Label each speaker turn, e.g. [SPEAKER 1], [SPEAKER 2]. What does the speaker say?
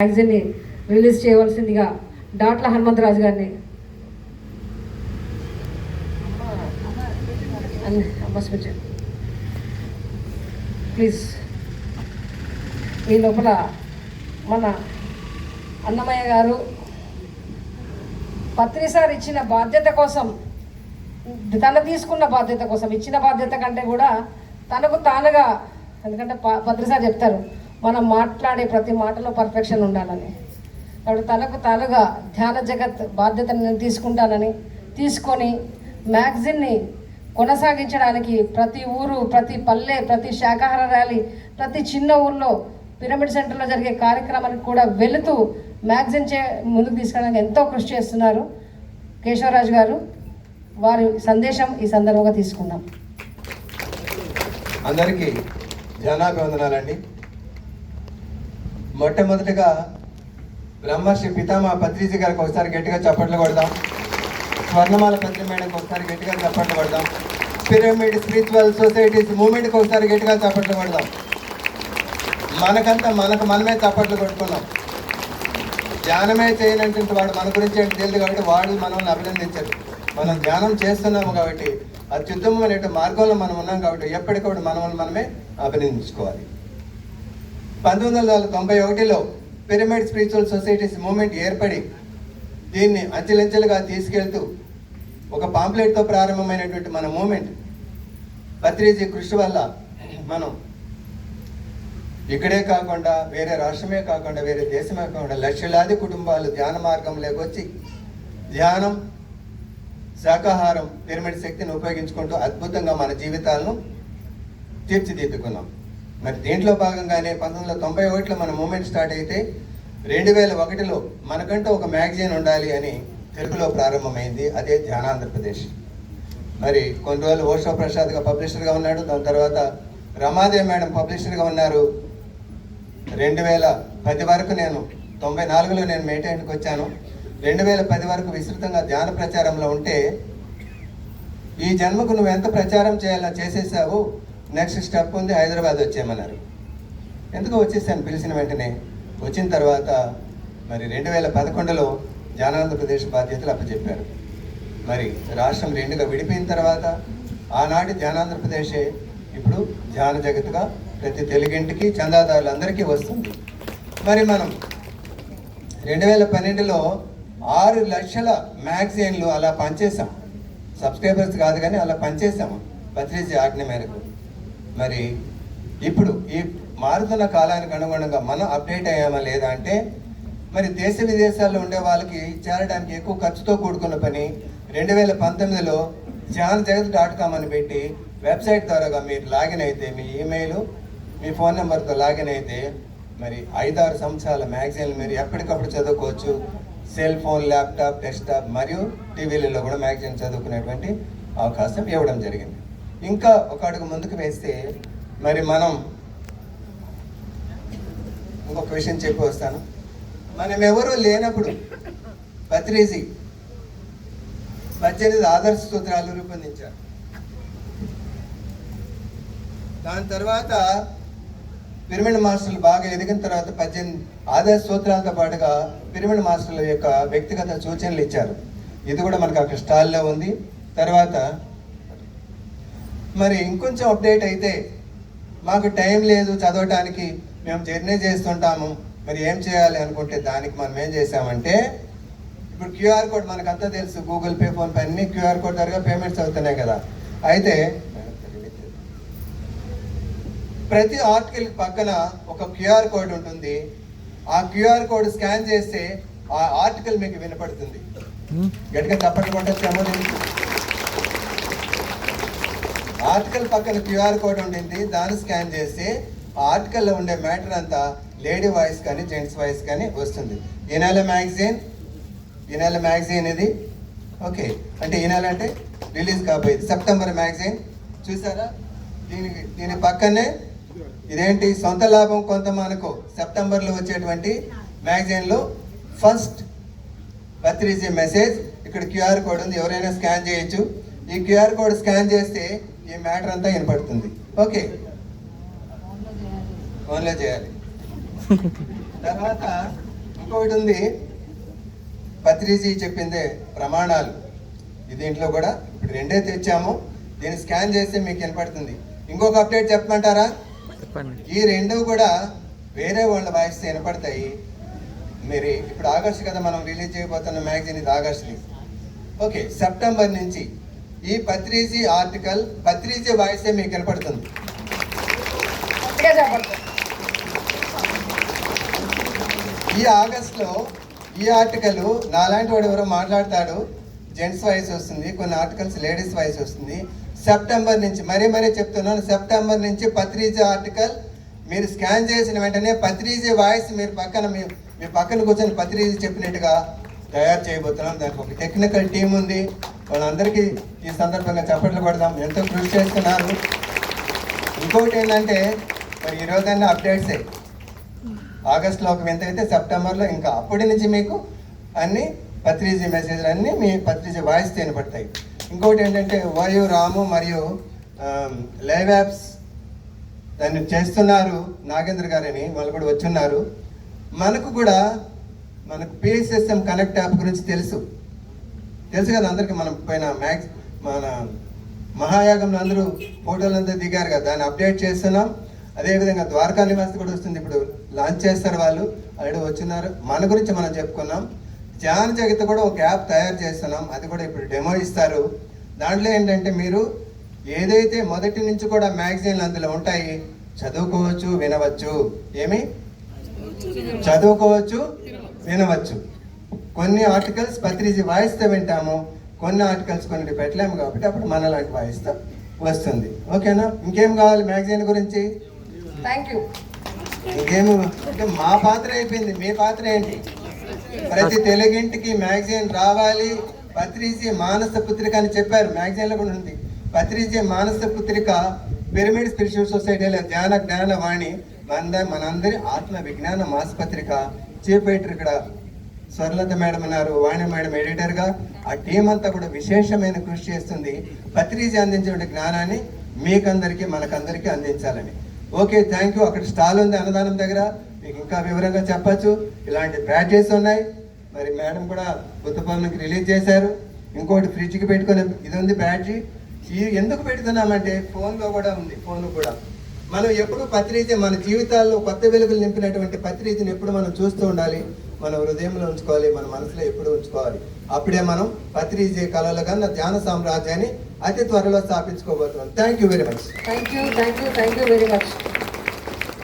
[SPEAKER 1] మ్యాగజైన్ని release చేయవలసిందిగా డాట్ల హనుమంతరాజు గారిని please. ఈ లోపల మన అన్నమయ్య గారు పత్రిసారి ఇచ్చిన బాధ్యత కోసం తను తీసుకున్న బాధ్యత కోసం ఇచ్చిన బాధ్యత కంటే కూడా తనకు తానుగా ఎందుకంటే ప- పత్రిసారి చెప్తారు మనం మాట్లాడే ప్రతి మాటలో పర్ఫెక్షన్ ఉండాలని. కాబట్టి తలకు తానుగా ధ్యాన జగత్ బాధ్యతను నేను తీసుకుంటానని తీసుకొని మ్యాగజిన్ని కొనసాగించడానికి ప్రతి ఊరు ప్రతి పల్లె ప్రతి శాకాహార ర్యాలీ ప్రతి చిన్న ఊర్లో పిరమిడ్ సెంటర్లో జరిగే కార్యక్రమానికి కూడా వెళుతూ మ్యాగజిన్ చే ముందుకు తీసుకెళ్ళడానికి ఎంతో కృషి చేస్తున్నారు కేశవరాజు గారు. వారి సందేశం ఈ సందర్భంగా తీసుకుందాం.
[SPEAKER 2] అందరికీ ధ్యానాభివందనాలండి. మొట్టమొదటిగా బ్రహ్మర్షి పితామా పత్రిజీ గారికి ఒకసారి గట్టిగా చప్పట్లు కొడదాం. స్వర్ణమాల పత్రి మేడంకి ఒకసారి గట్టిగా చప్పట్లు కొడదాం. పిరమిడ్ స్పిరిచువల్ సొసైటీస్ మూమెంట్కి ఒకసారి గట్టిగా చప్పట్లు కొడదాం. మనకంతా మనకు మనమే చప్పట్లు కొట్టుకున్నాం. ధ్యానమే చేయనంటే వాడు మన గురించి ఏంటి తెలియదు కాబట్టి వాడు మనల్ని అభినందించారు మనం ధ్యానం చేస్తున్నాము కాబట్టి అత్యుత్తమమైన మార్గంలో మనం ఉన్నాం కాబట్టి ఎప్పటికప్పుడు మనల్ని మనమే అభినందించుకోవాలి. పంతొమ్మిది వందల తొంభై ఒకటిలో పిరమిడ్ స్పిరిచువల్ సొసైటీస్ మూమెంట్ ఏర్పడి దీన్ని అంచెలంచెలుగా తీసుకెళ్తూ ఒక పాంప్లెట్తో ప్రారంభమైనటువంటి మన మూమెంట్ భత్రీజీ కృషి వల్ల మనం ఇక్కడే కాకుండా వేరే రాష్ట్రమే కాకుండా వేరే దేశమే కాకుండా లక్షలాది కుటుంబాలు ధ్యాన మార్గంలోకి వచ్చి ధ్యానం శాకాహారం పిరమిడ్ శక్తిని ఉపయోగించుకుంటూ అద్భుతంగా మన జీవితాలను తీర్చిదిద్దుకున్నాం. మరి దీంట్లో భాగంగానే పంతొమ్మిది వందల తొంభై ఒకటిలో మన మూమెంట్ స్టార్ట్ అయితే రెండు వేల ఒకటిలో మనకంటూ ఒక మ్యాగజైన్ ఉండాలి అని తెలుగులో ప్రారంభమైంది అదే ధ్యానాంధ్రప్రదేశ్. మరి కొన్ని రోజులు ఓషో ప్రసాద్గా పబ్లిషర్గా ఉన్నాడు దాని తర్వాత రమాదేవి మేడం పబ్లిషర్గా ఉన్నారు. రెండు వేల పది వరకు నేను తొంభై నాలుగులో నేను మెయింటైన్కి వచ్చాను. రెండు వేల పది వరకు విస్తృతంగా ధ్యాన ప్రచారంలో ఉంటే ఈ జన్మకు నువ్వు ఎంత ప్రచారం చేయాలో చేసేసావు నెక్స్ట్ స్టెప్ ఉంది హైదరాబాద్ వచ్చేయమన్నారు. ఎందుకు వచ్చేసాను? పిలిచిన వెంటనే. వచ్చిన తర్వాత మరి రెండు వేల పదకొండులో జానాంధ్రప్రదేశ్ బాధ్యతలు అప్పచెప్పారు. మరి రాష్ట్రం రెండుగా విడిపోయిన తర్వాత ఆనాటి జానాంధ్రప్రదేశే ఇప్పుడు ధ్యాన జగత్గా ప్రతి తెలుగింటికి చందాదారులందరికీ వస్తుంది. మరి మనం రెండు వేల పన్నెండులో ఆరు లక్షల మ్యాగజైన్లు అలా పనిచేసాం సబ్స్క్రైబర్స్ కాదు కానీ అలా పనిచేసాము పత్రిజీ ఆజ్ఞ మేరకు. మరి ఇప్పుడు ఈ మారుతున్న కాలానికి అనుగుణంగా మనం అప్డేట్ అయ్యామా లేదా అంటే మరి దేశ విదేశాల్లో ఉండే వాళ్ళకి చేరడానికి ఎక్కువ ఖర్చుతో కూడుకున్న పని రెండు వేల పంతొమ్మిదిలో ధ్యాన్ జగత్ డాట్ కామ్ అని పెట్టి వెబ్సైట్ ద్వారాగా మీరు లాగిన్ అయితే మీ ఈమెయిల్ మీ ఫోన్ నెంబర్తో లాగిన్ అయితే మరి ఐదారు సంవత్సరాల మ్యాగజైన్లు మీరు ఎప్పటికప్పుడు చదువుకోవచ్చు. సెల్ ఫోన్ ల్యాప్టాప్ డెస్క్టాప్ మరియు టీవీలలో కూడా మ్యాగజైన్ చదువుకునేటువంటి అవకాశం ఇవ్వడం జరిగింది. ఇంకా ఒక అడుగు ముందుకు వేస్తే మరి మనం ఇంకొక విషయం చెప్పి వస్తాను. మనం ఎవరు లేనప్పుడు పత్రేజీ పద్దెనిమిది ఆదర్శ సూత్రాలు రూపొందించారు. దాని తర్వాత పిరమిడ్ మాస్టర్లు బాగా ఎదిగిన తర్వాత పద్దెనిమిది ఆదర్శ సూత్రాలతో పాటుగా పిరమిడ్ మాస్టర్ల యొక్క వ్యక్తిగత సూచనలు ఇచ్చారు. ఇది కూడా మనకు అక్కడ స్టాల్లో ఉంది. తర్వాత మరి ఇంకొంచెం అప్డేట్ అయితే మాకు టైం లేదు చదవటానికి మేము జర్నీ చేస్తుంటాము. మరి ఏం చేయాలి అనుకుంటే దానికి మనం ఏం చేసామంటే ఇప్పుడు క్యూఆర్ కోడ్ మనకంతా తెలుసు గూగుల్ పే ఫోన్ పే అన్ని క్యూఆర్ కోడ్ ద్వారా పేమెంట్స్ అవుతున్నాయి కదా. అయితే ప్రతి ఆర్టికల్ పక్కన ఒక క్యూఆర్ కోడ్ ఉంటుంది. ఆ క్యూఆర్ కోడ్ స్కాన్ చేస్తే ఆ ఆర్టికల్ మీకు వినపడుతుంది. గట్టిగా తప్పట్లు కొట్టచ్చేమో దీనికి ఆర్టికల్ పక్కన క్యూఆర్ కోడ్ ఉండింది దాన్ని స్కాన్ చేస్తే ఆర్టికల్లో ఉండే మ్యాటర్ అంతా లేడీ వాయిస్ కానీ జెంట్స్ వాయిస్ కానీ వస్తుంది. ఈనాల మ్యాగజైన్ ఈనాల మ్యాగజైన్ ఇది. ఓకే అంటే ఈ అంటే రిలీజ్ కాబోయేది. సెప్టెంబర్ మ్యాగజైన్ చూసారా? దీనికి దీని పక్కనే ఇదేంటి? సొంత లాభం కొంత మనకు. సెప్టెంబర్లో వచ్చేటువంటి మ్యాగజైన్లో ఫస్ట్ పత్రిజీ మెసేజ్. ఇక్కడ క్యూఆర్ కోడ్ ఉంది ఎవరైనా స్కాన్ చేయొచ్చు. ఈ క్యూఆర్ కోడ్ స్కాన్ చేస్తే ఈ మ్యాటర్ అంతా వినపడుతుంది. ఓకే. ఫోన్లో చేయాలి. తర్వాత ఇంకొకటి ఉంది. పత్రిజీ చెప్పిందే ప్రమాణాలు. ఇది దీంట్లో కూడా ఇప్పుడు రెండే తెచ్చాము. దీన్ని స్కాన్ చేస్తే మీకు వినపడుతుంది. ఇంకొక అప్డేట్ చెప్పమంటారా? ఈ రెండు కూడా వేరే వాళ్ళ వాయిస్ వినపడతాయి. మీరు ఇప్పుడు ఆగస్టు కదా మనం రిలీజ్ చేయబోతున్న మ్యాగజైన్ ఇది ఆగస్టు ఓకే సెప్టెంబర్ నుంచి ఈ పత్రిజీ ఆర్టికల్ పత్రిజీ వాయిసే మీకు వినపడుతుంది.
[SPEAKER 1] చెప్పండి
[SPEAKER 2] ఈ ఆగస్ట్లో ఈ ఆర్టికల్ నాలాంటి వాడు ఎవరో మాట్లాడతాడు జెంట్స్ వాయిస్ వస్తుంది కొన్ని ఆర్టికల్స్ లేడీస్ వాయిస్ వస్తుంది. సెప్టెంబర్ నుంచి మరీ మరీ చెప్తున్నాను సెప్టెంబర్ నుంచి పత్రిజీ ఆర్టికల్ మీరు స్కాన్ చేసిన వెంటనే పత్రిజీ వాయిస్ మీరు పక్కన మీ మీ పక్కన కూర్చొని పత్రిజీ చెప్పినట్టుగా తయారు చేయబోతున్నాం. దానికి ఒక టెక్నికల్ టీం ఉంది. వాళ్ళందరికీ ఈ సందర్భంగా చప్పట్లు పడదాం ఎంతో కృషి చేస్తున్నారు. ఇంకొకటి ఏంటంటే మరి ఈ రోజైనా అప్డేట్సే ఆగస్ట్లో ఒక వింత అయితే సెప్టెంబర్లో ఇంకా అప్పటి నుంచి మీకు అన్ని పత్రిజీ మెసేజ్లు అన్నీ మీ పత్రిజీ వాయిస్ తినబడతాయి ఇంకొకటి ఏంటంటే వాయు రాము మరియు లైవ్ యాప్స్ దాన్ని చేస్తున్నారు నాగేంద్ర గారని. వాళ్ళు కూడా వచ్చున్నారు. మనకు కూడా మనకు పిఎస్ఎస్ఎం కనెక్ట్ యాప్ గురించి తెలుసు. తెలుసు కదా అందరికీ మనం పైన మ్యాక్స్ మన మహాయాగంలో అందరూ ఫోటోలు అంతా దిగారు కదా దాన్ని అప్డేట్ చేస్తున్నాం. అదేవిధంగా ద్వారకా నివాస్ కూడా వస్తుంది. ఇప్పుడు లాంచ్ చేస్తారు వాళ్ళు. ఆల్రెడీ వచ్చినారు. మన గురించి మనం చెప్పుకున్నాం. ధ్యాన జగత్ కూడా ఒక యాప్ తయారు చేస్తున్నాం. అది కూడా ఇప్పుడు డెమో ఇస్తారు. దాంట్లో ఏంటంటే మీరు ఏదైతే మొదటి నుంచి కూడా మ్యాగజైన్లు అందులో ఉంటాయి చదువుకోవచ్చు వినవచ్చు. ఏమి? చదువుకోవచ్చు వినవచ్చు. కొన్ని ఆర్టికల్స్ పత్రిజీ వాయిస్తే వింటాము కొన్ని ఆర్టికల్స్ కొన్ని పెట్టలేము కాబట్టి అప్పుడు మనలాంటి వాయిస్తో వస్తుంది. ఓకేనా? ఇంకేం కావాలి మ్యాగజైన్ గురించి?
[SPEAKER 1] థ్యాంక్ యూ
[SPEAKER 2] ఇంకేమి? అంటే మా పాత్ర అయిపోయింది. మీ పాత్ర ఏంటి? ప్రతి తెలుగింటికి మ్యాగజైన్ రావాలి. పత్రిజీ మానస పుత్రిక అని చెప్పారు. మ్యాగజైన్లో కూడా ఉంది. పత్రిజీ మానస పుత్రిక పిరమిడ్ స్పిరిచువల్ సొసైటీలో ధ్యాన జ్ఞాన వాణి మన మనందరి ఆత్మ విజ్ఞాన మాసపత్రిక చీఫ్ ఎడిటర్ ఇక్కడ స్వర్లత మేడం ఉన్నారు వాణి మేడం ఎడిటర్గా ఆ టీం అంతా కూడా విశేషమైన కృషి చేస్తుంది. పత్రిజీ అందించే జ్ఞానాన్ని మీకందరికీ మనకందరికీ అందించాలని. ఓకే థ్యాంక్ యూ అక్కడ స్టాల్ ఉంది అన్నదానం దగ్గర. మీకు ఇంకా వివరంగా చెప్పచ్చు. ఇలాంటి బ్యాడ్జెస్ ఉన్నాయి. మరి మేడం కూడా కొత్త రిలీజ్ చేశారు. ఇంకోటి ఫ్రిడ్జ్కి పెట్టుకునే ఇది ఉంది బ్యాటరీ ఈ ఎందుకు పెడుతున్నామంటే ఫోన్లో కూడా ఉంది ఫోన్ కూడా. మనం ఎప్పుడు పత్రిక మన జీవితాల్లో కొత్త వెలుగులు నింపినటువంటి పత్రికని ఎప్పుడు మనం చూస్తూ ఉండాలి. మన హృదయంలో ఉంచుకోవాలి మన మనసులో ఎప్పుడు ఉంచుకోవాలి. అప్పుడే మనం పత్రిక కళల కన్నా ధ్యాన సామ్రాజ్యాన్ని అతి త్వరలో స్థాపించుకోబోతున్నాం. Thank you very much
[SPEAKER 1] thank you thank you thank you very much